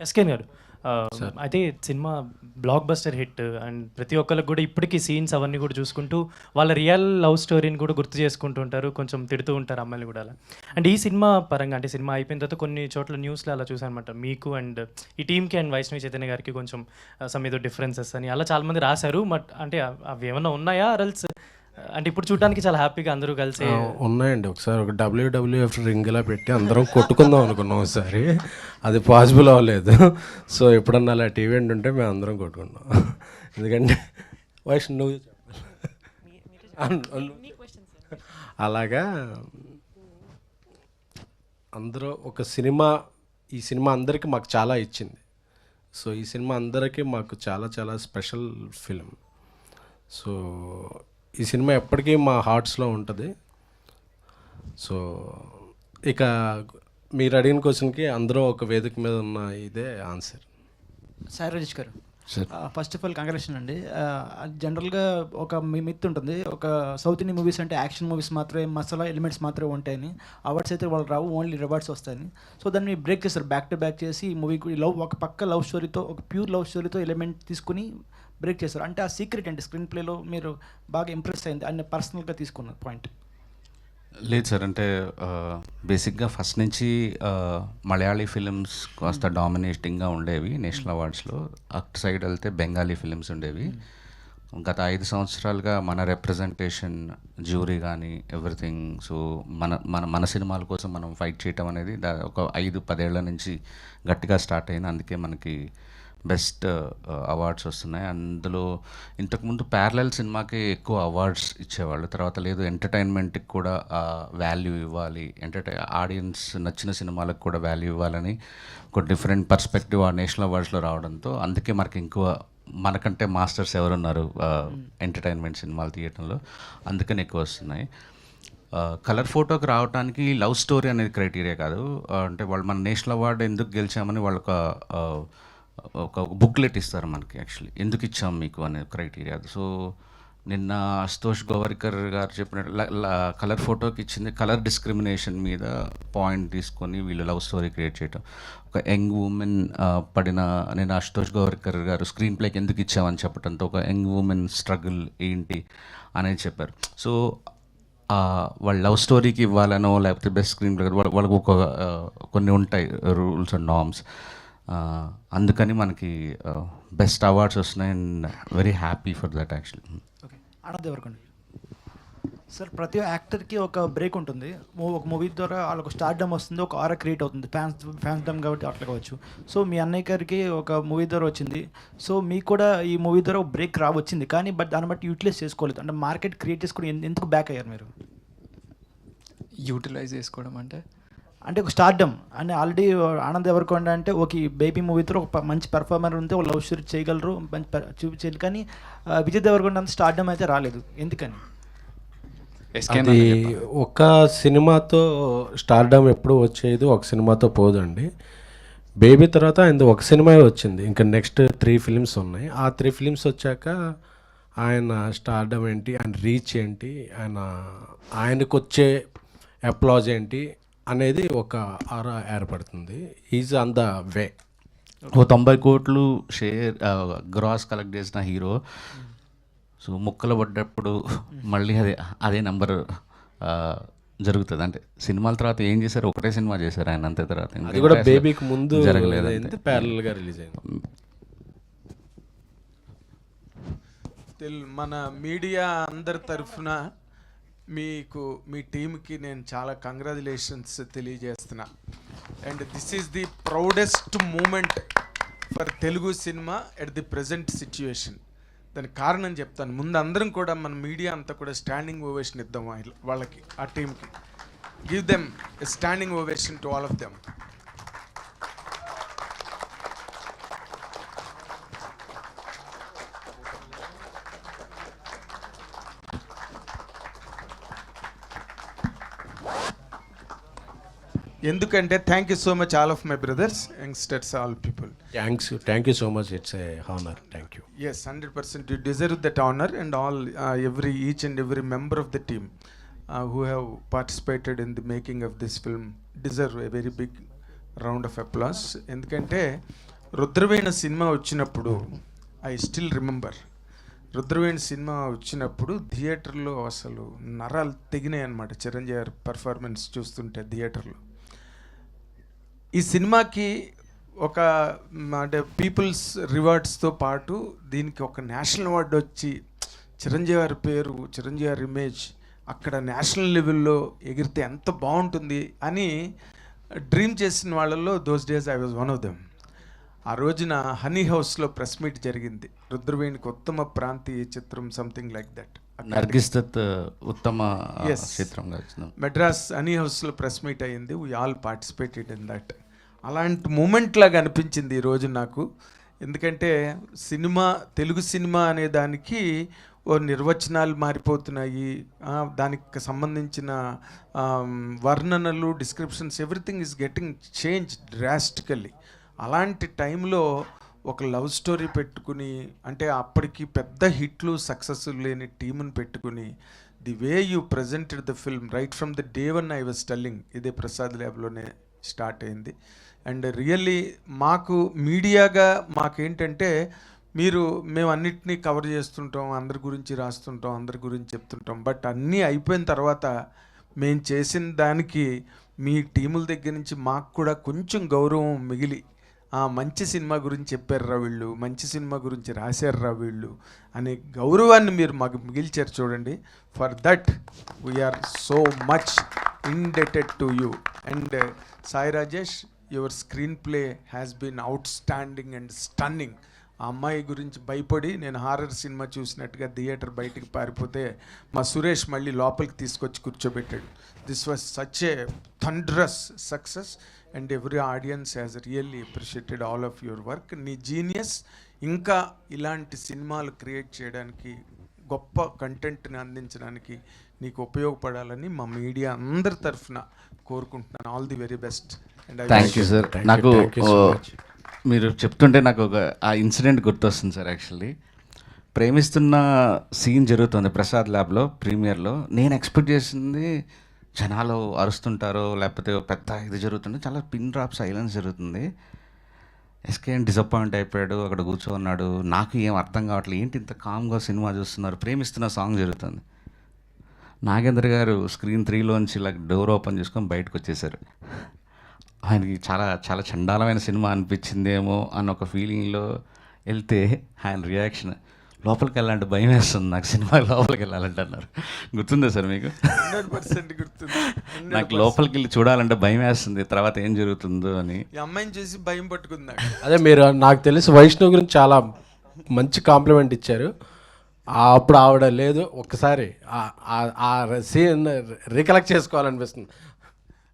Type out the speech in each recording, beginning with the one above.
ఎస్కేన్ గారు. అయితే cinema blockbuster hit and ప్రతి ఒక్కరికి కూడా ఇప్పటికీ సీన్స్ అవన్నీ కూడా చూసుకుంటూ వాళ్ళ రియల్ లవ్ స్టోరీని కూడా గుర్తు చేసుకుంటూ ఉంటారు. కొంచెం తిడుతూ ఉంటారు అమ్మాయిలు కూడా అలా. అండ్ ఈ సినిమా పరంగా అంటే సినిమా అయిపోయిన తర్వాత కొన్ని చోట్ల న్యూస్లో అలా అనమాట మీకు అండ్ ఈ టీంకి అండ్ వైష్ణవి చైతన్య గారికి కొంచెం సమ్ ఏదో డిఫరెన్సెస్ అని అలా చాలామంది రాశారు. బట్ అంటే అవ్- అవి ఏమైనా ఉన్నాయా అరల్స్ అంటే ఇప్పుడు చూడడానికి చాలా హ్యాపీగా అందరూ కలిసి ఉన్నాయండి. ఒకసారి ఒక డబ్ల్యూడబ్ల్యూఎఫ్ రింగ్ ఇలా పెట్టి అందరం కొట్టుకుందాం అనుకున్నాం ఒకసారి. అది పాసిబుల్ అవ్వలేదు. సో ఎప్పుడన్నా అలా టీవీ ఉంటే మేము అందరం కొట్టుకున్నాం ఎందుకంటే వైష్ణవ్ నువ్వు అలాగా అందరూ ఒక సినిమా ఈ సినిమా అందరికీ మాకు చాలా ఇచ్చింది. సో ఈ సినిమా అందరికీ మాకు చాలా చాలా స్పెషల్ ఫిలిం సో ఈ సినిమా ఎప్పటికీ మా హార్ట్స్లో ఉంటుంది. సో ఇక మీరు అడిగిన క్వశ్చన్కి అందరూ ఒక వేదిక మీద ఉన్న ఇదే ఆన్సర్. సాయి రజిష్ గారు. ఫస్ట్ ఆఫ్ ఆల్ కంగ్రాచులేషన్ అండి. Uh, జనరల్గా ఒక మిత్ ఉంటుంది. ఒక సౌత్ ఇండియన్ మూవీస్ అంటే యాక్షన్ మూవీస్ మాత్రమే మసాలా ఎలిమెంట్స్ మాత్రమే ఉంటాయని. అవార్డ్స్ అయితే వాళ్ళు రావు ఓన్లీ రివార్డ్స్ వస్తాయని. సో దాన్ని బ్రేక్ చేస్తారు బ్యాక్ టు బ్యాక్ చేసి ఈ మూవీ లవ్ ఒక పక్క లవ్ స్టోరీతో ఒక ప్యూర్ లవ్ స్టోరీతో ఎలిమెంట్ తీసుకుని బ్రేక్ చేస్తారు అంటే ఆ సీక్రెట్ అండి. స్క్రీన్ ప్లేలో మీరు బాగా ఇంప్రెస్ అయింది. అన్ని పర్సనల్గా తీసుకున్న పాయింట్ లేదు సార్ అంటే బేసిక్గా ఫస్ట్ నుంచి మలయాళీ ఫిలిమ్స్ కాస్త డామినేటింగ్గా ఉండేవి నేషనల్ అవార్డ్స్లో అటు సైడ్ వెళ్తే బెంగాలీ ఫిలిమ్స్ ఉండేవి. గత ఐదు సంవత్సరాలుగా మన రిప్రజెంటేషన్ జ్యూరీ కానీ ఎవ్రీథింగ్ సో మన మన మన సినిమాల కోసం మనం ఫైట్ చేయటం అనేది ఒక ఐదు పదేళ్ళ నుంచి గట్టిగా స్టార్ట్ అయింది అందుకే మనకి బెస్ట్ అవార్డ్స్ వస్తున్నాయి. అందులో ఇంతకుముందు ప్యారలల్ సినిమాకి ఎక్కువ అవార్డ్స్ ఇచ్చేవాళ్ళు. తర్వాత లేదు ఎంటర్టైన్మెంట్కి కూడా వాల్యూ ఇవ్వాలి. ఎంటర్టై ఆడియన్స్ నచ్చిన సినిమాలకు కూడా వాల్యూ ఇవ్వాలని ఒక డిఫరెంట్ పర్స్పెక్టివ్ ఆ నేషనల్ అవార్డ్స్లో రావడంతో అందుకే మనకి ఇంకవ మనకంటే మాస్టర్స్ ఎవరున్నారు ఎంటర్టైన్మెంట్ సినిమాలు తీయటంలో. అందుకని ఎక్కువ వస్తున్నాయి. కలర్ ఫోటోకి రావడానికి లవ్ స్టోరీ అనేది క్రైటీరియా కాదు. అంటే వాళ్ళు మన నేషనల్ అవార్డు ఎందుకు గెలిచామని వాళ్ళు ఒక బుక్లెట్ ఇస్తారు మనకి యాక్చువల్లీ ఎందుకు ఇచ్చాం మీకు అనే క్రైటీరియా? సో నిన్న అశుతోష్ గోవర్కర్ గారు చెప్పినట్టు కలర్ ఫోటోకి ఇచ్చింది కలర్ డిస్క్రిమినేషన్ మీద పాయింట్ తీసుకొని వీళ్ళు లవ్ స్టోరీ క్రియేట్ చేయటం. ఒక యంగ్ ఉమెన్ పడిన నేను అశుతోష్ గోవర్కర్ గారు స్క్రీన్ ప్లేకి ఎందుకు ఇచ్చామని చెప్పడంతో ఒక యంగ్ ఉమెన్ స్ట్రగుల్ ఏంటి అనేది చెప్పారు. సో వాళ్ళ లవ్ స్టోరీకి ఇవ్వాలనో లేకపోతే బెస్ట్ స్క్రీన్ ప్లే వాళ్ళకు ఒక కొన్ని ఉంటాయి రూల్స్ అండ్ నామ్స్ అందుకని మనకి బెస్ట్ అవార్డ్స్ వస్తున్నాయి and very happy for that actually okay Anand ఎవరికండి సార్ ప్రతి యాక్టర్కి ఒక బ్రేక్ ఉంటుంది. మూ- ఒక మూవీ ద్వారా వాళ్ళకు స్టార్డమ్ వస్తుంది ఒక ఆరా క్రియేట్ అవుతుంది. ఫ్యాన్స్ ఫ్యాన్స్ డమ్ కాబట్టి అట్లా కావచ్చు. సో మీ అన్నయ్య గారికి ఒక మూవీ ద్వారా వచ్చింది. సో మీకు కూడా ఈ మూవీ ద్వారా ఒక బ్రేక్ రావచ్చింది. కానీ బట్ దాన్ని బట్టి యూటిలైజ్ చేసుకోలేదు. అంటే మార్కెట్ క్రియేట్ చేసుకుని ఎందుకు బ్యాక్ అయ్యారు మీరు? యూటిలైజ్ చేసుకోవడం అంటే అంటే ఒక స్టార్డమ్ అంటే ఆల్రెడీ ఆనంద్ ఎవరికొండ అంటే ఒక బేబీ మూవీతో ఒక మంచి పెర్ఫార్మర్ ఉంటే ఒక లవ్ స్టోరీ చేయగలరు మంచి చూపించారు కానీ విజయ్ దేవరకొండ అంత స్టార్డమ్ అయితే రాలేదు. ఎందుకని? ఎస్కేన్ అది ఒక సినిమాతో స్టార్డమ్ ఎప్పుడు వచ్చేది ఒక సినిమాతో పోదండి. బేబీ తర్వాత ఆయన ఒక సినిమా వచ్చింది. ఇంకా నెక్స్ట్ త్రీ ఫిలిమ్స్ ఉన్నాయి. ఆ త్రీ ఫిలిమ్స్ వచ్చాక ఆయన స్టార్డమ్ ఏంటి ఆయన రీచ్ ఏంటి ఆయన ఆయనకు వచ్చే అప్లాజ్ ఏంటి అనేది ఒక ఆరా ఏర్పడుతుంది. ఈజ్ ఆన్ ద వే ఓ తొంభై కోట్లు షేర్ గ్రాస్ కలెక్ట్ చేసిన హీరో. సో ముక్కలు పడ్డప్పుడు మళ్ళీ అదే అదే నెంబర్ జరుగుతుంది. అంటే సినిమాల తర్వాత ఏం చేశారు? ఒకటే సినిమా చేశారు ఆయన అంతే తర్వాత. అది కూడా బేబీకి ముందు జరగలేదు ప్యారల్గా రిలీజ్ అయింది. తెల్ మన మీడియా అందరి తరఫున మీకు మీ టీంకి నేను చాలా కంగ్రాచులేషన్స్ తెలియజేస్తున్నా. And this is the proudest moment for Telugu cinema at the present situation దానికి కారణం చెప్తాను. ముందు అందరం కూడా మన మీడియా అంతా కూడా స్టాండింగ్ ఓవేషన్ ఇద్దాం వాళ్ళ- వాళ్ళకి ఆ టీంకి give them standing ovation to all of them ఎందుకంటే thank you so much all of my brothers youngsters all people thanks thank you so much it's a honour thank you Yes, 100% you deserve that honor, and all uh, every each and every member of the team uh, who have participated in the making of this film deserve a very big round of applause. ఎందుకంటే Rudraveena cinema వచ్చినప్పుడు I still remember Rudraveena cinema వచ్చినప్పుడు థియేటర్లో అసలు నరాలు తెగినాయి అనమాట చిరంజీవి గారి performance చూస్తుంటే థియేటర్లో ఈ సినిమాకి ఒక అంటే పీపుల్స్ రివార్డ్స్తో పాటు దీనికి ఒక నేషనల్ అవార్డు వచ్చి చిరంజీవి గారి పేరు చిరంజీవి గారి ఇమేజ్ అక్కడ నేషనల్ లెవెల్లో ఎగిరితే ఎంత బాగుంటుంది అని డ్రీమ్ చేసిన వాళ్ళల్లో those days I was one of them ఆ రోజున హనీ హౌస్లో ప్రెస్ మీట్ జరిగింది. రుద్రవేణికి ఉత్తమ ప్రాంతీయ చిత్రం something like that Nargis Dutt ఉత్తమ. చిత్రంగా మెడ్రాస్ హనీ హౌస్లో ప్రెస్ మీట్ అయ్యింది. We all participated in that అలాంటి మూమెంట్ లాగా అనిపించింది ఈ రోజు నాకు. ఎందుకంటే సినిమా తెలుగు సినిమా అనే దానికి ఓ నిర్వచనాలు మారిపోతున్నాయి. దానికి సంబంధించిన వర్ణనలు descriptions everything is getting change drastically అలాంటి టైంలో ఒక లవ్ స్టోరీ పెట్టుకుని అంటే అప్పటికి పెద్ద హిట్లు సక్సెస్ లేని టీముని పెట్టుకుని the way you presented the film right from the day one I was telling. ఇదే ప్రసాద్ ల్యాబ్లోనే స్టార్ట్ అయింది. అండ్ రియల్లీ మాకు మీడియాగా మాకేంటంటే మీరు మేము అన్నిటినీ కవర్ చేస్తుంటాం అందరి గురించి రాస్తుంటాం అందరి గురించి చెప్తుంటాం. బట్ అన్నీ అయిపోయిన తర్వాత మేము చేసిన దానికి మీ టీముల దగ్గర నుంచి మాకు కూడా కొంచెం గౌరవం మిగిలి మంచి సినిమా గురించి చెప్పారురా వీళ్ళు మంచి సినిమా గురించి రాశారురా వీళ్ళు అనే గౌరవాన్ని మీరు మాకు మిగిల్చారు చూడండి. For that we are so much indebted to you and Sai Rajesh your screenplay has been outstanding and stunning ఆ అమ్మాయి గురించి భయపడి నేను హారర్ సినిమా చూసినట్టుగా థియేటర్ బయటికి పారిపోతే మా సురేష్ మళ్ళీ లోపలికి తీసుకొచ్చి కూర్చోబెట్టాడు. This was such a thunderous success and every audience has really appreciated all of your work నీ జీనియస్ ఇంకా ఇలాంటి సినిమాలు క్రియేట్ చేయడానికి గొప్ప కంటెంట్ని అందించడానికి నీకు ఉపయోగపడాలని మా మీడియా అందరి తరఫున కోరుకుంటున్నాను. All the very best and thank you sir Thank you, నాకు much. మీరు చెప్తుంటే నాకు ఒక ఆ ఇన్సిడెంట్ గుర్తొస్తుంది సార్ యాక్చువల్లీ ప్రేమిస్తున్న సీన్ జరుగుతుంది ప్రసాద్ ల్యాబ్లో ప్రీమియర్లో నేను ఎక్స్పెక్ట్ చేసింది జనాలు అరుస్తుంటారో లేకపోతే పెద్ద ఇది జరుగుతుంటే చాలా పిన్ డ్రాప్ సైలెన్స్ జరుగుతుంది. ఎస్కేఎన్ డిసప్పాయింట్ అయిపోయాడు అక్కడ కూర్చోన్నాడు. నాకు ఏం అర్థం కావట్లేదు. ఏంటి ఇంత కామ్గా సినిమా చూస్తున్నారు? ప్రేమిస్తున్న సాంగ్ జరుగుతుంది. నాగేంద్ర గారు స్క్రీన్ త్రీలోంచి ఇలా డోర్ ఓపెన్ చేసుకొని బయటకు వచ్చేసారు. ఆయనకి చాలా చాలా చండాలమైన సినిమా అనిపించిందేమో అన్న ఒక ఫీలింగ్లో వెళ్తే ఆయన రియాక్షన్ లోపలికి వెళ్ళాలంటే భయం వేస్తుంది. నాకు సినిమా లోపలికి వెళ్ళాలంటే అన్నారు గుర్తుందా సార్ మీకు? హండ్రెడ్ పర్సెంట్ గుర్తుంది. 100% నాకు లోపలికి వెళ్ళి చూడాలంటే భయం వేస్తుంది. తర్వాత ఏం జరుగుతుందో అని. అమ్మాయిని చూసి భయం పట్టుకుంది అదే మీరు నాకు తెలిసి వైష్ణవ్ గురించి చాలా మంచి కాంప్లిమెంట్ ఇచ్చారు. ఆ అప్పుడు ఆవిడ లేదు. ఒక్కసారి ఆ- ఆ- ఆ సీన్ రికలెక్ట్ చేసుకోవాలనిపిస్తుంది.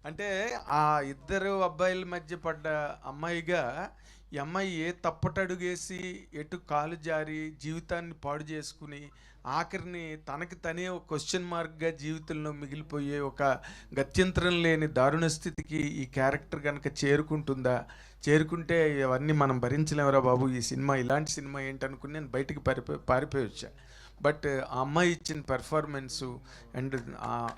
అంటే ఆ ఇద్దరు అబ్బాయిల మధ్య పడ్డ అమ్మాయిగా ఈ అమ్మాయి ఏ తప్పటడుగేసి ఎటు కాలు జారి జీవితాన్ని పాడు చేసుకుని ఆఖరిని తనకి తనే ఒక క్వశ్చన్ మార్క్గా జీవితంలో మిగిలిపోయే ఒక గత్యంతరం లేని దారుణ స్థితికి ఈ క్యారెక్టర్ కనుక చేరుకుంటుందా? చేరుకుంటే ఇవన్నీ మనం భరించలేమరా బాబు. ఈ సినిమా ఇలాంటి సినిమా ఏంటనుకుని నేను బయటికి పారిపోయి పారిపోయి వచ్చా బట్ ఆ అమ్మాయి ఇచ్చిన performance and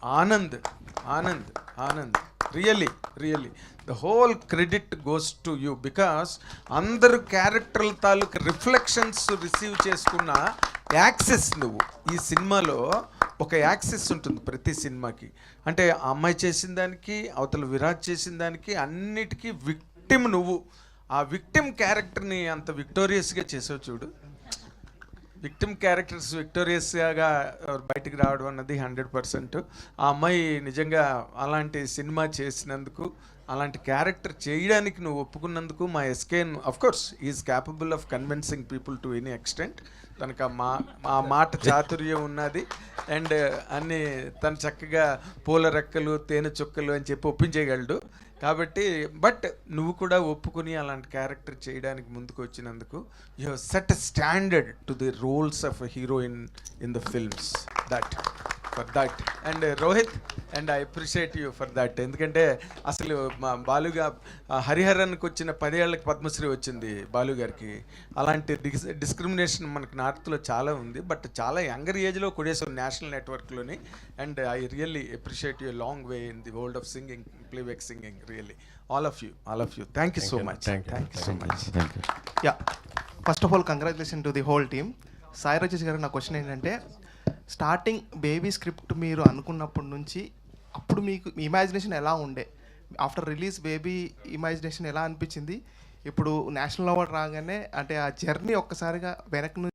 Anand Anand Anand. Really really the whole credit goes to you because అందరు క్యారెక్టర్ల తాలూకు రిఫ్లెక్షన్స్ రిసీవ్ చేసుకున్న యాక్సెస్ నువ్వు. ఈ సినిమాలో ఒక యాక్సెస్ ఉంటుంది ప్రతి సినిమాకి. అంటే ఆ అమ్మాయి చేసిన దానికి అవతల విరాట్ చేసిన దానికి అన్నిటికీ విక్టిమ్ నువ్వు. ఆ విక్టిమ్ క్యారెక్టర్ని అంత విక్టోరియస్గా చేసావు చూడు. విక్టిమ్ క్యారెక్టర్స్ విక్టోరియస్గా బయటికి రావడం అన్నది హండ్రెడ్ పర్సెంట్. ఆ అమ్మాయి నిజంగా అలాంటి సినిమా చేసినందుకు అలాంటి క్యారెక్టర్ చేయడానికి నువ్వు ఒప్పుకున్నందుకు మా SKN course is capable of convincing people to any extent తనకు ఆ మా మాట చాతుర్యం ఉన్నది. అండ్ అన్ని తను చక్కగా పూల రెక్కలు తేనె చుక్కలు అని చెప్పి ఒప్పించేయగలడు. కాబట్టి బట్ నువ్వు కూడా ఒప్పుకుని అలాంటి క్యారెక్టర్ చేయడానికి ముందుకు వచ్చినందుకు you have set standard to the roles of heroine in the films that for that and Rohit and I appreciate you for that ఎందుకంటే అసలు మా బాలుగా హరిహరన్కి వచ్చిన పదేళ్ళకి పద్మశ్రీ వచ్చింది బాలు గారికి. అలాంటి డిస్ డిస్క్రిమినేషన్ మనకి నార్త్లో చాలా ఉంది. బట్ చాలా యంగర్ ఏజ్లో కొడేసాం నేషనల్ నెట్వర్క్లోని. And I really appreciate you long way in the world of singing playback singing really. All of you all of you. Thank you so much Thank you. Thank you so much thank you yeah first of all congratulation to the whole team Sai Rajesh garu నా question ఏంటంటే starting baby script మీరు అనుకున్నప్పటి నుంచి అప్పుడు మీకు imagination ఎలా ఉండే? After release baby imagination ఎలా అనిపించింది? ఇప్పుడు నేషనల్ అవార్డ్ రాగానే అంటే ఆ జర్నీ ఒక్కసారిగా వెనక్కి